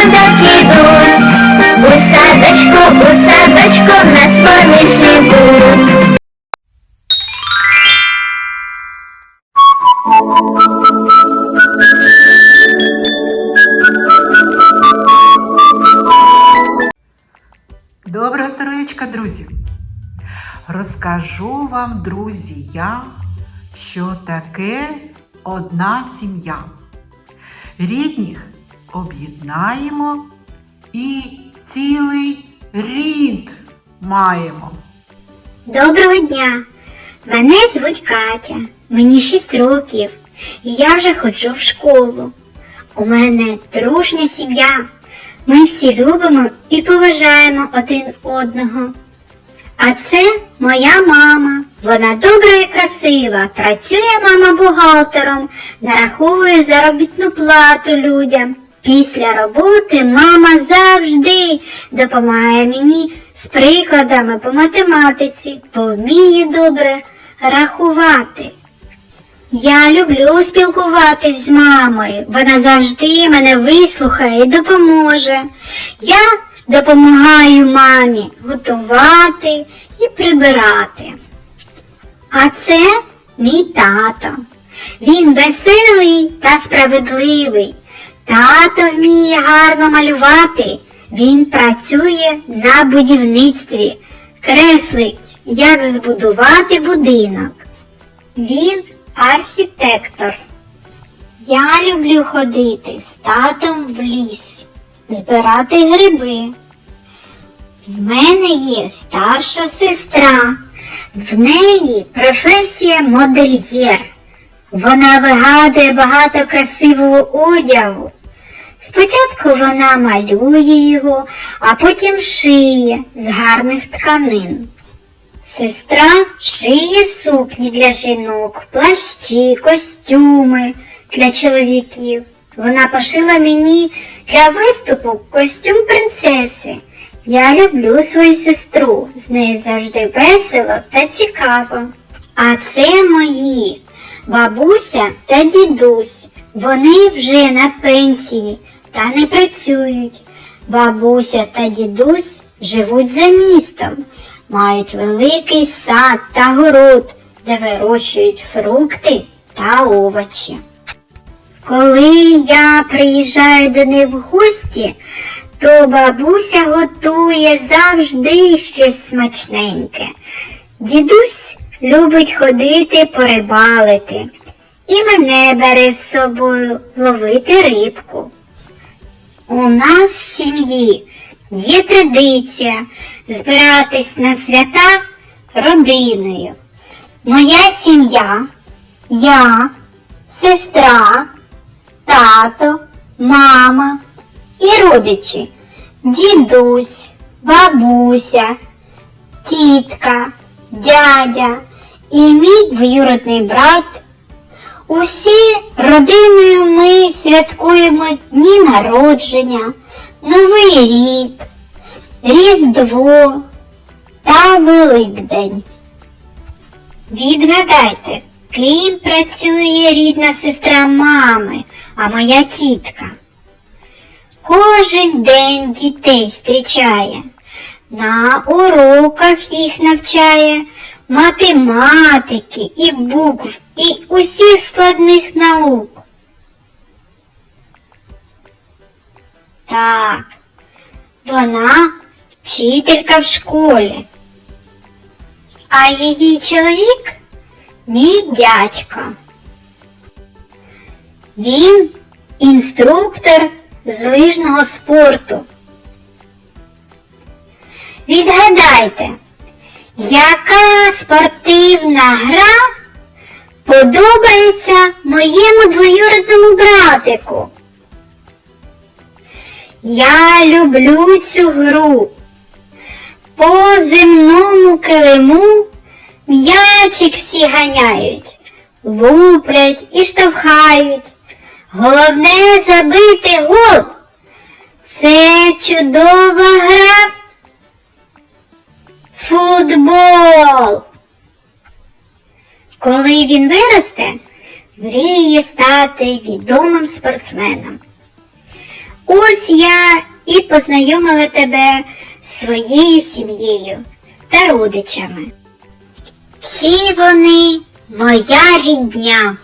так ідуть, у садочку, у садочку нас вони ждуть. Доброго здоров'ячка, друзі! Розкажу вам, друзі, я, що таке одна сім'я. Рідніх об'єднаємо і цілий рід маємо. Доброго дня! Мене звуть Катя, мені 6 років, і я вже ходжу в школу. У мене дружня сім'я. Ми всі любимо і поважаємо один одного. А це моя мама. Вона добра і красива. Працює мама бухгалтером, нараховує заробітну плату людям. Після роботи мама завжди допомагає мені з прикладами по математиці, бо вміє добре рахувати. Я люблю спілкуватись з мамою. Вона завжди мене вислухає і допоможе. Я допомагаю мамі готувати і прибирати. А це мій тато. Він веселий та справедливий. Тато вміє гарно малювати. Він працює на будівництві, креслить, як збудувати будинок. Він архітектор. Я люблю ходити з татом в ліс, збирати гриби. В мене є старша сестра. В неї професія модельєр. Вона вигадує багато красивого одягу. Спочатку вона малює його, а потім шиє з гарних тканин. Сестра шиє сукні для жінок, плащі, костюми для чоловіків. Вона пошила мені для виступу костюм принцеси. Я люблю свою сестру, з нею завжди весело та цікаво. А це мої бабуся та дідусь. Вони вже на пенсії та не працюють. Бабуся та дідусь живуть за містом, мають великий сад та город, де вирощують фрукти та овочі. Коли я приїжджаю до них в гості, то бабуся готує завжди щось смачненьке. Дідусь любить ходити порибалити і мене бере з собою ловити рибку. У нас в сім'ї є традиція збиратись на свята родиною. Моя сім'я, я, сестра, тато, мама і родичі, дідусь, бабуся, тітка, дядя і мій двоюродний брат. Усі родиною ми святкуємо дні народження, Новий рік, Різдво та Великдень. Відгадайте, ким працює рідна сестра мами, а моя тітка. Кожен день дітей зустрічає, на уроках їх навчає математики і букв, і усіх складних наук. Так, вона вчителька в школі. А її чоловік мій дядько. Він інструктор з лижного спорту. Відгадайте, яка спортивна гра подобається моєму двоюрідному братику? Я люблю цю гру. По земному килиму м'ячик всі ганяють, луплять і штовхають. Головне забити гол. Це чудова гра. Футбол. Коли він виросте, мріє стати відомим спортсменом. Ось я і познайомила тебе з своєю сім'єю та родичами. Всі вони моя рідня.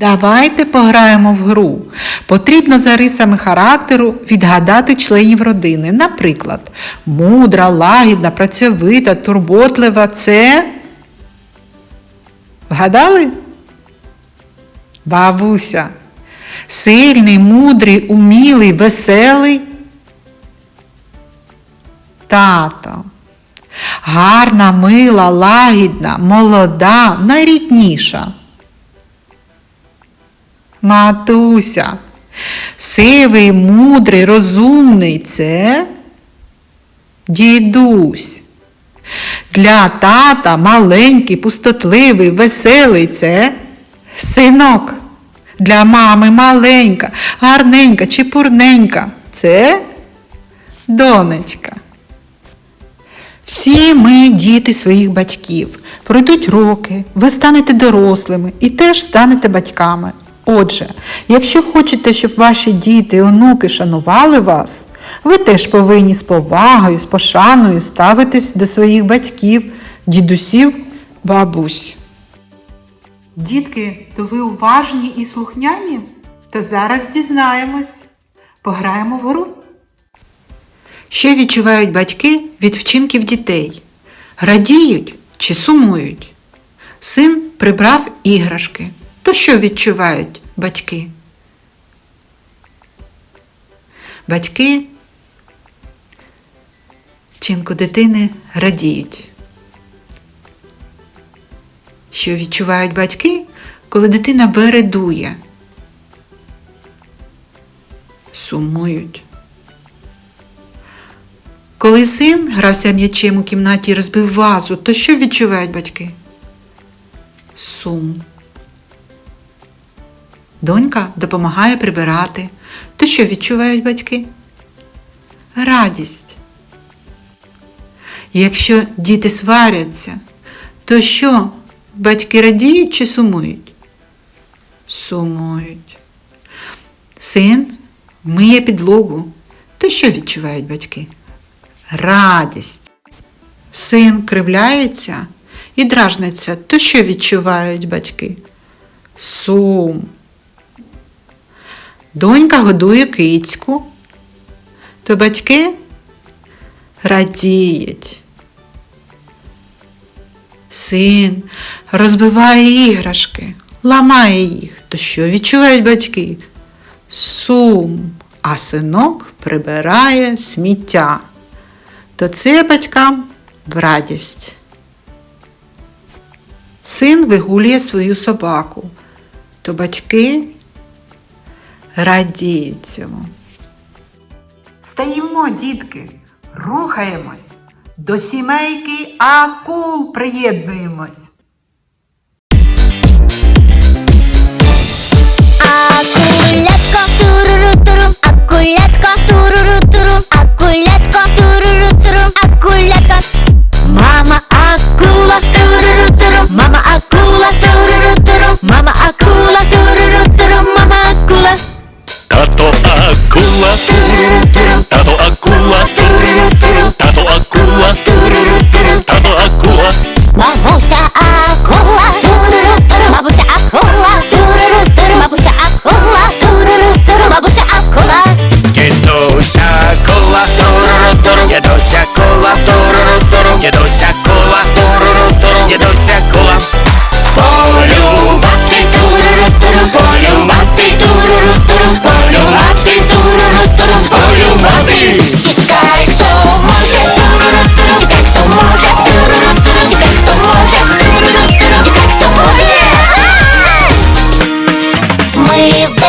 Давайте пограємо в гру. Потрібно за рисами характеру відгадати членів родини. Наприклад, мудра, лагідна, працьовита, турботлива це. Вгадали? Бабуся. Сильний, мудрий, умілий, веселий. Тато. Гарна, мила, лагідна, молода, найрідніша. Матуся. Сивий, мудрий, розумний це дідусь. Для тата маленький, пустотливий, веселий це синок. Для мами маленька, гарненька, чепурненька це донечка. Всі ми діти своїх батьків. Пройдуть роки, ви станете дорослими і теж станете батьками. Отже, якщо хочете, щоб ваші діти і онуки шанували вас, ви теж повинні з повагою, з пошаною ставитись до своїх батьків, дідусів, бабусь. Дітки, то ви уважні і слухняні? То зараз дізнаємось. Пограємо в гру. Що відчувають батьки від вчинків дітей? Радіють чи сумують? Син прибрав іграшки. То що відчувають батьки? Батьки вчинку дитини радіють. Що відчувають батьки, коли дитина вередує? Сумують. Коли син грався м'ячем у кімнаті і розбив вазу, то що відчувають батьки? Сум. Донька допомагає прибирати. То що відчувають батьки? Радість. Якщо діти сваряться, то що батьки радіють чи сумують? Сумують. Син миє підлогу. То що відчувають батьки? Радість. Син кривляється і дражниться, то що відчувають батьки? Сум. Донька годує кицьку, то батьки радіють. Син розбиває іграшки, ламає їх, то що відчувають батьки? Сум, а синок прибирає сміття. То це батькам в радість. Син вигулює свою собаку, то батьки радіють цьому. Стаємо, дітки, рухаємось, до сімейки акул приєднуємось.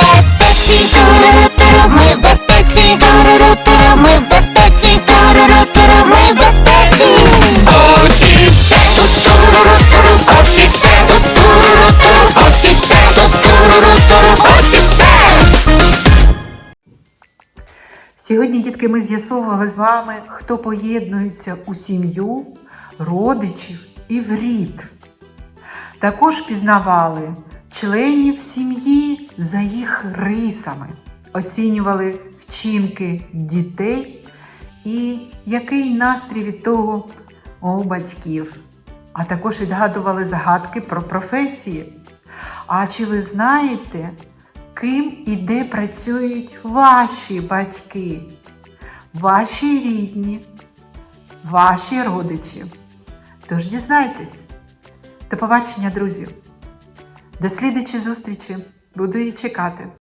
Безпеці, туруру-туру, ми в безпеці, туруру-туру, ми в безпеці, ми в безпеці. Ось все туруру-туру, все тут туруру-туру, все тут туруру-туру, все. Сьогодні, дітки, ми з'ясовували з вами, хто поєднується у сім'ю, родичів і в рід. Також пізнавали членів сім'ї за їх рисами, оцінювали вчинки дітей І який настрій від того у батьків. А також відгадували загадки про професії. А чи ви знаєте, ким і де працюють ваші батьки, ваші рідні, ваші родичі? Тож дізнайтесь. До побачення, друзі! До слідчої зустрічі! Буду її чекати.